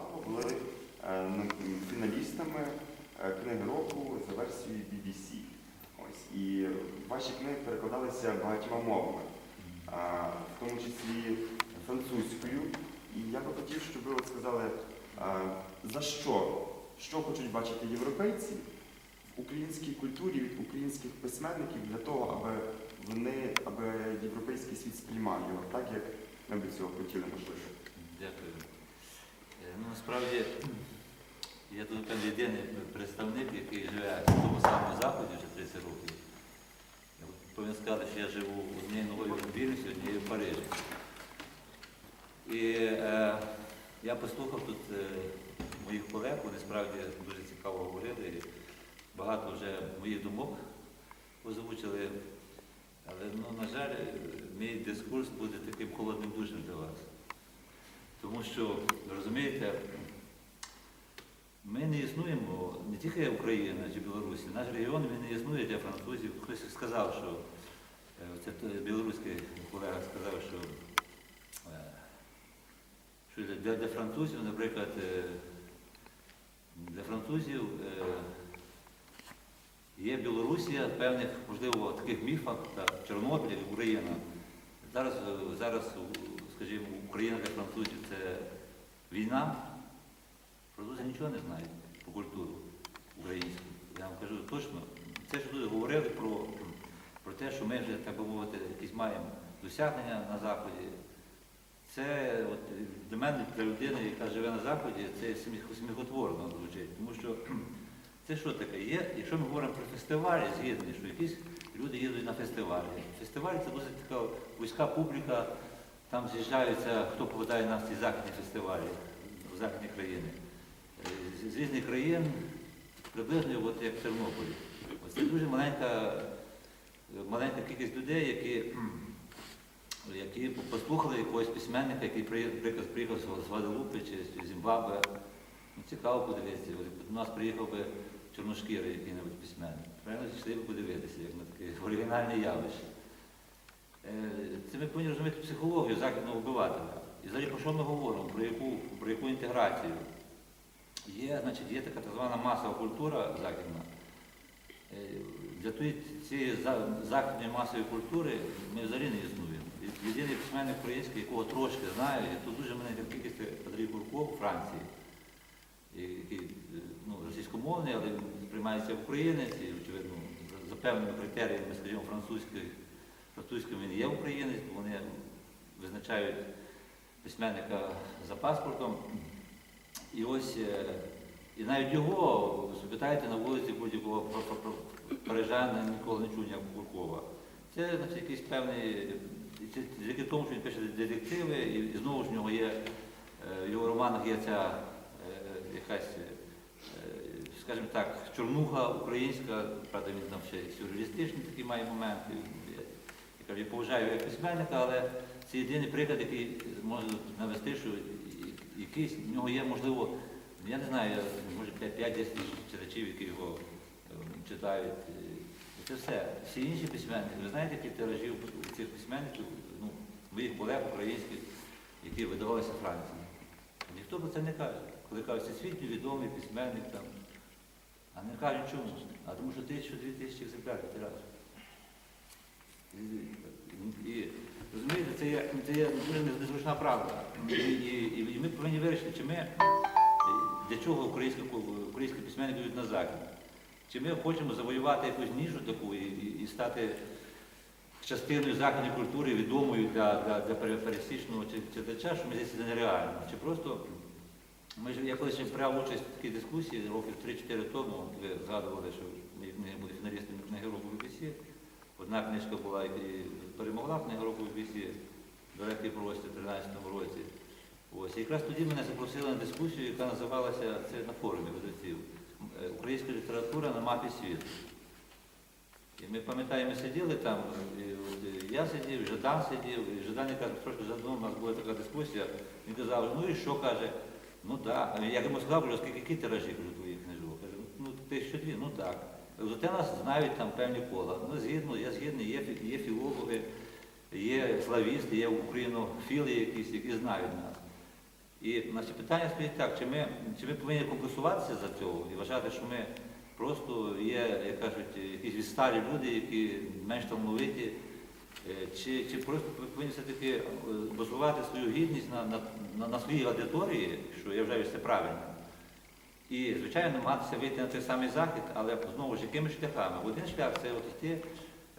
Вистава були е, фіналістами е, книги року за версією BBC. Ось. І ваші книги перекладалися багатьма мовами, в тому числі французькою. І я би хотів, щоб ви сказали, за що, що хочуть бачити європейці в українській культурі від українських письменників для того, аби вони, аби європейський світ сприймав його так, як ми б цього хотіли можливо. Насправді, я тут єдиний представник, який живе в тому самому заході вже 30 років. Я повинен сказати, що я живу в одній новій Вільнюсі, однієї в Парижі. І е, я послухав тут е, моїх колег, вони справді дуже цікаво говорили. І багато вже моїх думок озвучили. Але, ну, на жаль, мій дискурс буде таким холодним душем для вас. Тому що, розумієте, ми не існуємо, не тільки Україна чи Білорусі, наш регіон він не існує для французів. Хтось сказав, що е, це білоруський колега сказав, що, е, що для, для французів, наприклад, е, для французів є Білорусія в певних, можливо, таких міфах, так, Чорнобиль, Україна. Зараз, зараз, скажімо, Україна для французів це війна. Французи нічого не знають про культуру українську. Я вам кажу точно, це що тут говорили про, про те, що ми вже, так би мовити, якісь маємо досягнення на Заході. Це от, для мене, для людини, яка живе на Заході, це сміх- сміхотворно звучить. Тому що це що таке? Є, якщо ми говоримо про фестивалі, згідні, що якісь люди їдуть на фестивалі. Фестивалі це досить така вузька публіка, там з'їжджаються, хто попадає на ці західні фестивалі в західні країни. Е, З- різних країн, приблизно от як в Тернополі. Це дуже маленька, маленька кількість людей, які, які послухали якогось письменника, який приїхав, приїхав з Гваделупи чи з Зімбабве. Ну, цікаво подивитися. До нас приїхав би чорношкірий який-небудь письменник. Правильно, йшли би подивитися, як на таке оригінальне явище. Е, Це ми повинні розуміти психологію західного обивателя. І взагалі про що ми говоримо, про яку, про яку інтеграцію. Є, значить, є така так звана масова культура західна. Е, Для цієї західної масової культури ми взагалі не існуємо. Єдиний письменник український, якого трошки знаю, і тут дуже мене кількість Андрій Бурков у Франції, який е, ну, російськомовний, але як українець, і, очевидно, за- певними критеріями, скажімо, французької, французьким він є українець, вони визначають письменника за паспортом. І ось, е, і навіть його запитаєте на вулиці будь-якого парижанина, ніколи не чув ніякого Буркова. Це значить, якийсь певний, це завдяки тому, що він пише детективи, і, знову ж в нього є, е, в його романах є ця е, якась, скажімо так, чорнуха українська, правда, він там ще й сюрреалістичні такі має моменти. Я, я поважаю як письменника, але це єдиний приклад, який можу навести, що якийсь в нього є, можливо, я не знаю, може 5-10 читачів, які його е, читають. Це все. Всі інші письменники, ви знаєте, які тиражі у цих письменників, ну, моїх колег українських, які видавалися Франції. Ніхто про це не каже. Коли кажуть, всесвітньо відомий письменник там. А не кажуть чому. А тому що тисячу-дві тисячі екземплярів тираж. Розумієте, це є, це є дуже незручна правда. І, і, і ми повинні вирішити, чи ми, для чого українські, українські письменники йдуть на захід. Чи ми хочемо завоювати якусь нішу таку і, і, стати частиною західної культури, відомою для, для, для пересічного чи- читача, що ми здається, це нереально. Чи просто ми ж я колись брав участь в такій дискусії років 3-4 тому, ви згадували, що ми ми були фіналістами книги року BBC. Одна книжка була, яка перемогла книга року BBC, Далекий простір у 2013 році. Ось. І якраз тоді мене запросили на дискусію, яка називалася це на форумі видавців е, Українська література на мапі світу. І ми пам'ятаємо, ми сиділи там, і от, я сидів, Жадан сидів, і Жадан якраз трошки задумав, у нас була така дискусія. Він казав, ну і що каже? Ну так. Да. Я йому сказав, скільки які тиражі кажу, твоїх книжок? Кажу, ну тисячу дві, ну так. Нас знають там певні кола. Ну, згідно, я згідний, є, є філологи, є славісти, є українофіли якісь, які знають нас. І наші питання стоїть так, чи ми, чи ми повинні комплексуватися за цього і вважати, що ми просто є, як кажуть, якісь відсталі люди, які менш талановиті, Е, чи, чи просто ви повинні все-таки е, базувати свою гідність на, на, на, на своїй аудиторії, що я вважаю, що це правильно. І, звичайно, намагатися вийти на той самий захід, але знову ж якими шляхами. Один шлях це от йти,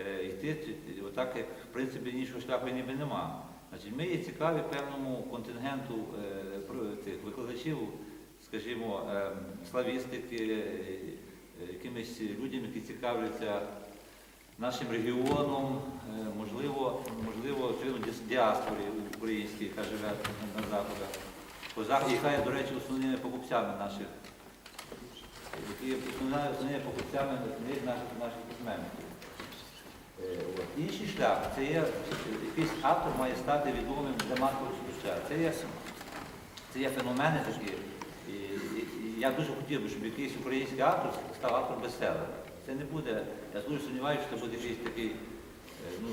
е, йти отак, як в принципі іншого шляху ніби нема. Значить, ми є цікаві певному контингенту е, тих викладачів, скажімо, е, славістики, якимись людям, які цікавляться нашим регіоном, можливо, можливо, діаспорі українській, яка живе на заходах. По заході, яка є, до речі, основними покупцями наших, які основними покупцями книг наших, наших письменників. Е. Інший шлях це є якийсь автор має стати відомим для масового споживача. Це є, це є феномени такі. І, і, і я дуже хотів би, щоб якийсь український автор став автором бестселера. Це не буде, я дуже сумніваюся, що це буде якийсь такий е, ну,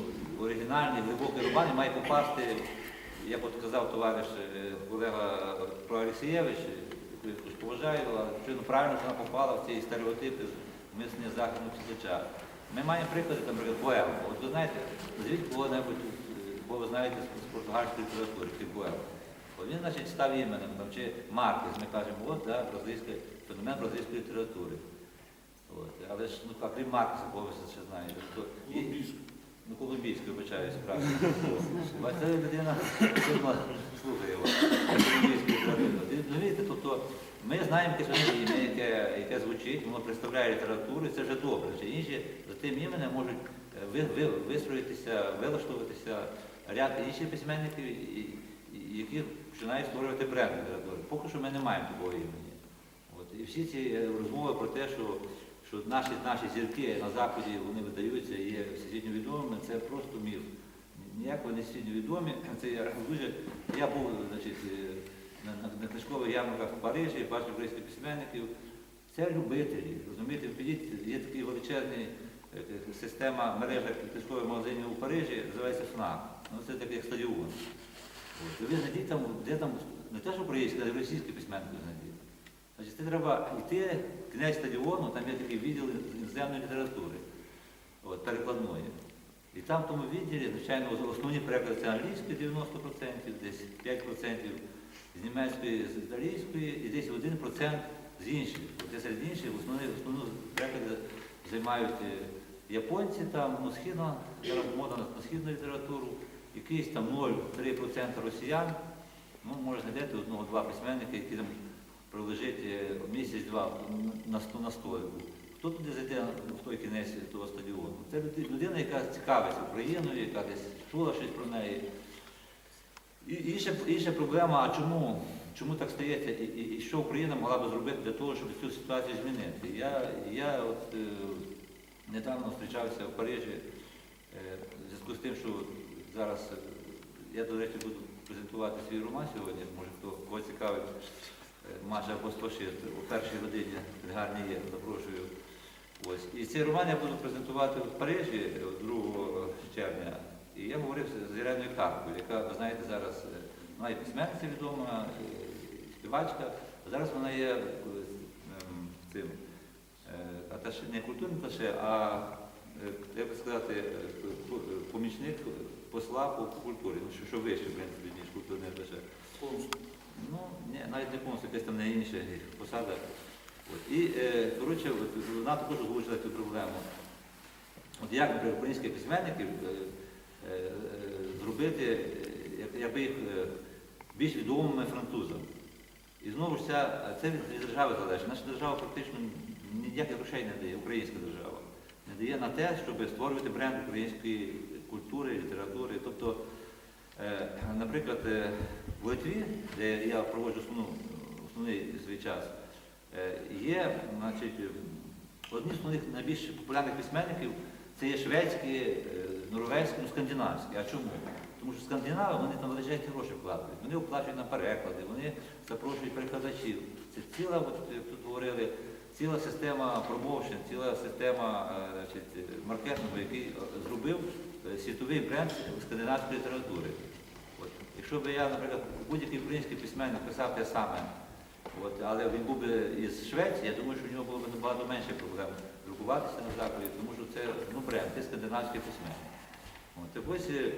оригінальний, глибокий роман і має попасти, як от казав товариш е, колега про Олексієвич, я також поважаю, але правильно що вона попала в ці стереотипи мислення західного читача. Ми маємо приклади, наприклад, Боел. От ви знаєте, назвіть кого-небудь, е, кого ви знаєте з португальської літератури, Боел. От він, значить, став іменем, там, чи Маркес, ми кажемо, от, да, бразильський, феномен бразильської літератури. От. Але ж, ну, крім Маркеса, кого ви ще знаєте. То, і, ну, Колумбійський, вибачаюсь, правильно. Це людина слухає його. Колумбійський правильно. Ви Розумієте, тобто ми знаємо якесь ім'я, яке, яке звучить, воно представляє літературу, і це вже добре. Чи інші за тим іменем можуть е, ви, ви, вистроїтися, вилаштуватися ряд інших письменників, які починають створювати бренд літератури. Поки що ми не маємо такого імені. От. І всі ці е, розмови про те, що, що наші, наші зірки на Заході вони видаються і є всесвітньо відомими, це просто міф. Ніяк вони всесвітньо відомі. Це я дуже. Я був значить, е, на, на, книжкових ярмарках в Парижі, бачив українських письменників. Це любителі. Розумієте, підіть, є така величезна система мережа книжкових магазинів у Парижі, називається ФНАК. Ну, це таке як стадіон. От. Ви знайдіть там, де там не те, що українські, а російські письменники. Значить, це треба йти, князь стадіону, там є такий відділ іноземної літератури, от, перекладної. І там в тому відділі, звичайно, основні переклади це англійської 90%, десь 5% з німецької, з італійської і десь 1% з інших. От серед інших основні, основну переклади займають е, японці, там, ну, східно, зараз мода на східну літературу, якийсь там 0,3% росіян, ну, може знайдете одного-два письменника, які там пролежить е, місяць-два на, сто- на столику. Хто туди зайде в той кінець того стадіону? Це людина, яка цікавиться Україною, яка десь чула щось про неї. І інша, інша проблема, а чому, чому так стається, і, і, і що Україна могла би зробити для того, щоб цю ситуацію змінити? Я, я от, е, недавно зустрічався в Парижі е, в зв'язку з тим, що зараз е, я, до речі, буду презентувати свій роман сьогодні, може хто кого цікавить, е, Маша або Фашист у першій годині книгарні є, запрошую. Ось. І цей роман я буду презентувати в Парижі е, 2 червня. І я говорив з- Іреною Карпою, яка, ви знаєте, зараз е, вона є письменниця відома, е, співачка. Зараз вона є е, ем, цим е, аташе, не культурним аташе, а е, як би сказати, е, по- е, помічник посла по культурі, ну, що вище, в принципі, ніж культурний аташе. Ну, ні, навіть не повністю, якась там не інша посада. От. І, е, коротше, от, вона також озвучила цю проблему. От як, наприклад, українських письменників е, е, зробити, як- якби їх е, більш відомими французам. І знову ж ця, це від, держави залежить. Наша держава практично ніяких грошей не дає, українська держава. Не дає на те, щоб створювати бренд української культури, літератури. Тобто, наприклад, е, в Литві, де я проводжу основну, основний свій час, е, є значить, е, одні з основних найбільш популярних письменників це є шведські, е, норвезькі, ну, скандинавські. А чому? Тому що скандинави вони там величезні гроші вкладають. Вони оплачують на переклади, вони запрошують перекладачів. Це ціла, от, як тут говорили, ціла система промоушен, ціла система е, значить, е, маркетингу, який е, зробив е, світовий бренд скандинавської літератури. От. Якщо б я, наприклад, будь-який український письменник писав те саме, от, але він був би із Швеції, я думаю, що в нього було б набагато менше проблем друкуватися на заході, тому що це ну, бренд, це скандинавський письменник. От, так ось, е,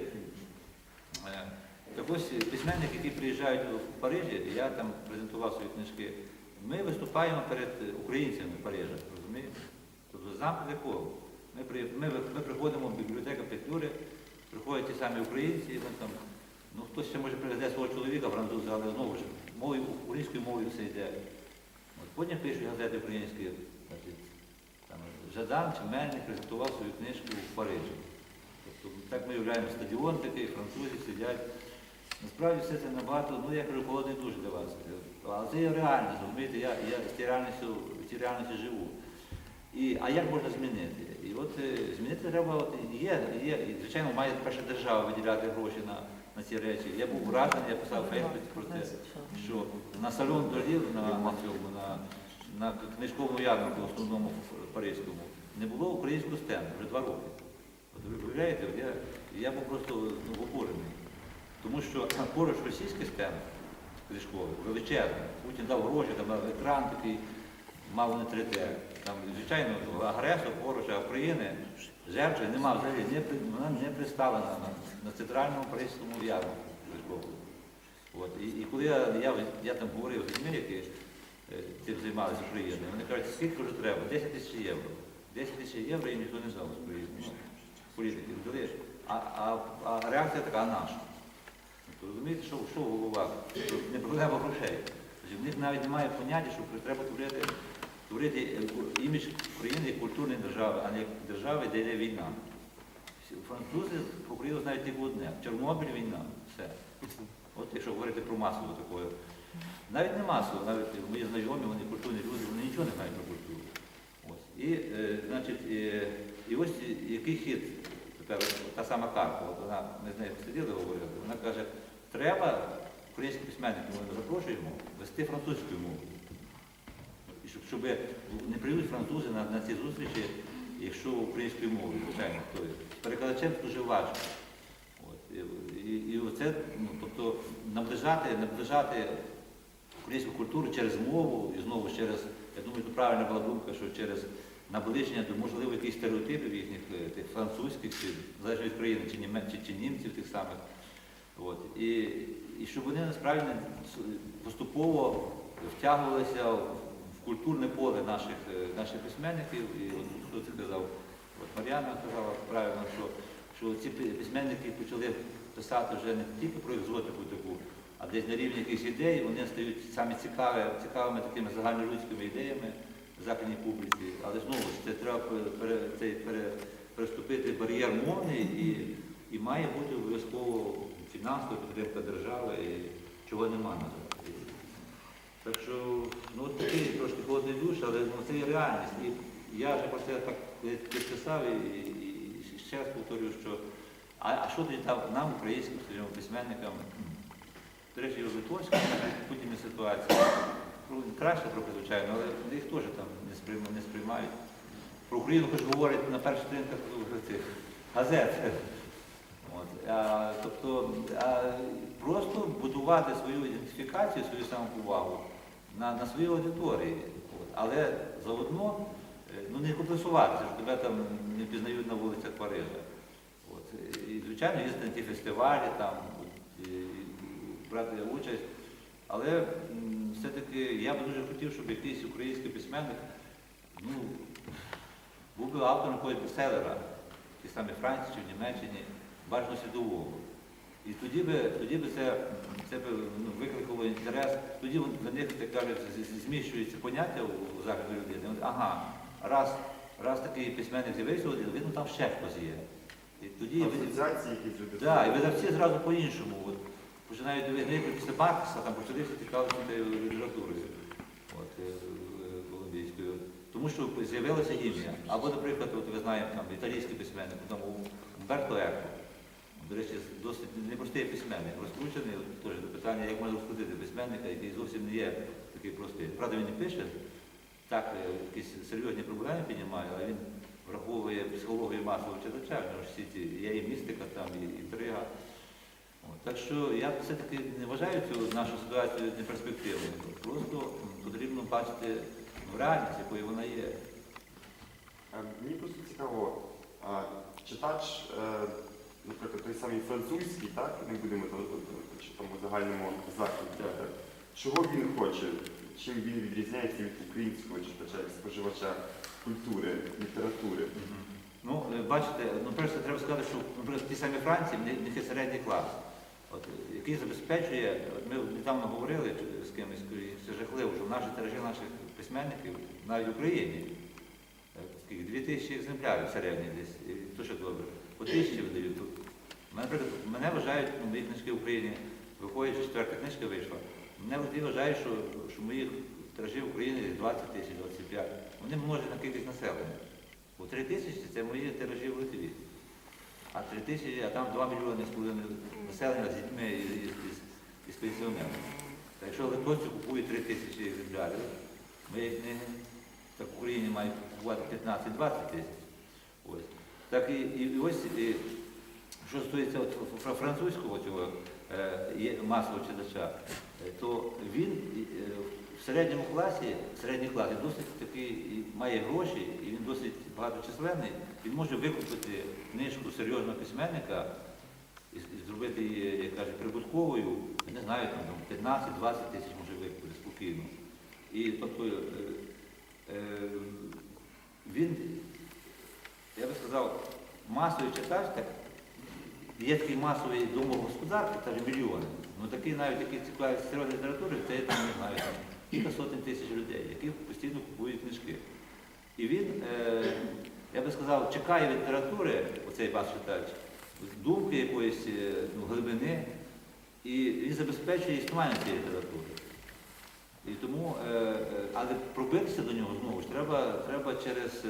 е, так ось письменники, які приїжджають в Парижі, я там презентував свої книжки, ми виступаємо перед українцями Парижа, розумієте? Тобто замкнене коло. Ми, при, ми, ми приходимо в бібліотеку Петлюри, приходять ті самі українці, і ми там, ну хтось ще може привезе свого чоловіка француза, але знову ж мовою, українською мовою все йде. От потім пишуть газети українські, Жадан чи Мельник презентував свою книжку в Парижі. Тобто так ми уявляємо стадіон такий, французи сидять. Насправді все це набагато, ну я кажу, холодний душ для вас. Але це є реальність, розумієте, я, я з тією реальністю, живу. І, а як можна змінити? І от е, змінити треба, от, є, є, і, звичайно, має перша держава виділяти гроші на, на ці речі. Я був вражений, я писав Фейсбуці про те, що на салон долів на, на цьому, на, на книжковому ярмарку, основному Паризькому, не було українського стенду вже два роки. От ви уявляєте, я, я був просто ну, обурений. Тому що поруч російський стенд книжковий, величезний. Путін дав гроші, там екран такий, мало не 3D. Там, звичайно, агресор поруч, України жертви нема взагалі, не, вона не представлена на, на центральному ярмарку книжковому. От. І, і коли я, я, я там говорив з людьми, які е, цим займалися Україною, вони кажуть, скільки вже треба? 10 тисяч євро. 10 тисяч євро і ніхто не знав з України. Політики дали. А, а, а реакція така, наша? Тобто, розумієте, що, що в головах? Не проблема грошей. Тобто, в них навіть немає поняття, що треба творити, творити е, імідж України як культурної держави, а не держави, де йде війна. Французи Україну знають тільки одне. Чорнобиль війна. Все. От якщо говорити про масову таку. Навіть не масово, навіть мої знайомі, вони культурні люди, вони нічого не знають про культуру. Ось. І, е, значить, е, і ось який хід, тепер та сама Карпа, от вона, ми з нею сиділи, говорили, вона каже, треба українські письменники, ми запрошуємо, вести французькою мовою. Щоб, щоб не прийдуть французи на, на ці зустрічі, якщо українською мовою, звичайно, є. перекладачем дуже важко. От, і, і, оце, ну, тобто, наближати, наближати українську культуру через мову і знову через, я думаю, тут правильна була думка, що через наближення до можливо якихось стереотипів їхніх е, тих французьких, чи залежно від країни, чи, німе, чи, чи німців тих самих. От. І, і щоб вони насправді поступово втягувалися в культурне поле наших, е, наших письменників. І хто це казав, от Мар'яна казала правильно, що, що ці письменники почали писати вже не тільки про екзотику таку, а десь на рівні якихось ідей, вони стають самі цікаві, цікавими такими загальнолюдськими ідеями в західній публіці. Але знову ж це треба пере- цей пере- переступити бар'єр мовний і, і має бути обов'язково фінансова підтримка держави, і чого нема на. Так що, ну такий трошки холодний душ, але ну, це є реальність. І я вже про це так писав і, і, ще раз повторюю, що а, а що тоді там нам, українським, скажімо, письменникам, до речі, в Литовському подібні ситуації. Ну, Краще трохи, звичайно, але їх теж там не сприймають. Не сприймають. Про Україну хоч говорять на перших сторінках цих газет. От, а, тобто а, просто будувати свою ідентифікацію, свою самоповагу на, на своїй аудиторії. От. Але заодно е, ну, не комплексуватися, що тебе там не пізнають на вулицях Парижа. От. І, звичайно, їздити на ті фестивалі, там, і, і брати участь. Але все-таки я би дуже хотів, щоб якийсь український письменник ну, був би автором якогось бестселера, ті самі Франції чи в Німеччині, бажано світового. І тоді би, тоді би це, це би, ну, викликало інтерес, тоді для них, так кажуть, зміщується поняття у, західної людини. Ага, раз, раз такий письменник з'явився, один, видно, там ще хтось є. І тоді Асоціації якісь люди. І видавці зразу по-іншому. От, починають дивитися після Маркса, там почалися цікавитися літературою от, е, е, колумбійською. Тому що з'явилося ім'я. Або, наприклад, от ви знаєте, там італійський письменник, там Умберто Еко. До речі, досить непростий письменник, розкручений, теж до питання, як можна розкрутити письменника, який зовсім не є такий простий. Правда, він не пише, так, е, якісь серйозні проблеми піднімає, але він враховує психологію масового читача, в нього ж всі ці є і містика, там, і інтрига. Так що я все-таки не вважаю цю нашу ситуацію неперспективною. Просто потрібно бачити ну, реальність, якою вона є. Е, Мені просто цікаво, читач, е, наприклад, той самий французький, так, не будемо то- чи там у загальному заході, Так. чого він хоче, чим він відрізняється від українського читача, як споживача культури, літератури. Ну, е, бачите, ну перше треба сказати, що наприклад, в тій самій Франції в них- в є середній клас, от, е, який забезпечує, от ми недавно говорили з кимось, це жахливо, що наші тиражі наших письменників навіть в Україні. е, Скільки? Дві тисячі екземплярів середні десь, і то що добре. По тисячі видають. Наприклад, мене вважають, ну, мої книжки в Україні, виходять, четверта книжка вийшла. Мене люди вважають, що, що моїх тиражів в Україні 20 тисяч, 25. Вони множать на кількість населення. Бо 3 тисячі це мої тиражі в Литві. А 3 тисячі, а там 2 мільйони з населення з дітьми і, з пенсіонерами. Так якщо литовці купують 3 тисячі екземплярів, мої книги, так в Україні мають купувати 15-20 тисяч. Ось. Так і, і ось, і, що стосується французького цього е, масового читача, е, то він е, в середньому класі, в середній класі досить такий має гроші, і він досить багаточисленний. Він може викупити книжку серйозного письменника і, зробити її, як кажуть, прибутковою, не знаю, там, там 15-20 тисяч може викупити спокійно. І тобто він, я би сказав, масовий читач, так, є такий масовий домогосподарки, та ж мільйони. Ну такий навіть який цікавиться серйозною літературою, це там не знаю, там кілька сотень тисяч людей, які постійно купують книжки. І він, е, я би сказав, чекає літератури, оцей ваш читач, думки якоїсь е, ну, глибини, і він забезпечує існування цієї літератури. І тому, е, е, але пробитися до нього знову ж треба, треба через,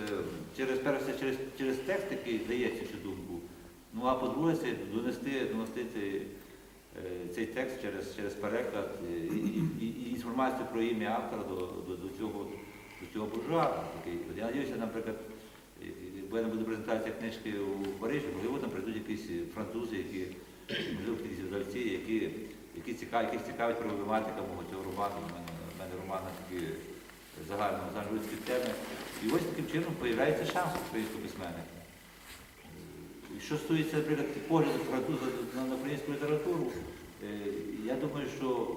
через, через, через текст, який дається цю думку. Ну а по-друге, це донести, донести цей, е, цей текст через, через переклад е, і, і, і інформацію про ім'я автора до, до, до цього, до цього буржуа. Я сподіваюся, наприклад, і буде презентація книжки у Парижі, можливо, там прийдуть якісь французи, які, можливо, якісь видавці, які, які цікаві, яких цікавить проблематика мого цього роману. У мене, у мене роман такі загально загальнолюдські теми. І ось таким чином з'являється шанс українського письменника. Що стосується, наприклад, погляду на, українську літературу, е, я думаю, що,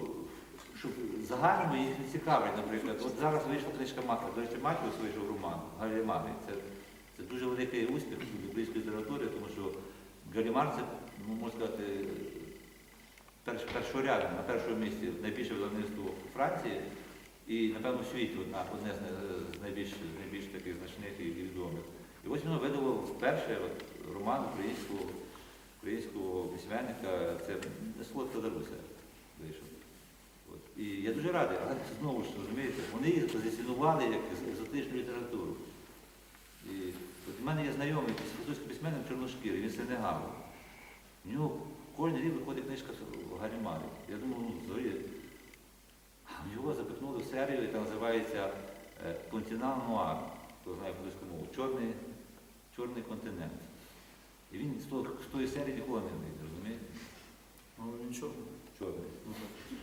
що загальному їх не цікавить, наприклад. От зараз вийшла книжка Мака, до речі, Матіус вийшов роман Галімари. Це, це дуже великий успіх української літератури, тому що Галімар це, ну, можна сказати, перш, першорядне, на першому місці найбільше видавництво Франції і, напевно, в світі одна, одне з, найбільш, найбільш таких значних і відомих. І ось воно видало вперше от, роман українського, українського письменника, це Солодка Даруся вийшов. От. І я дуже радий, але знову ж розумієте, вони їх позиціонували як езотичну літературу. І от в мене є знайомий французький письменник Чорношкірий, він Сенегалу. У нього кожен рік виходить книжка в Галімарі. Я думав, ну, взагалі. А Його запихнули в серію, яка називається Континал Нуар, хто знає французьку мову, чорний, чорний континент. І він з, того, з тої серії не вийде, розумієте? Ну нічого. Чорний. Так.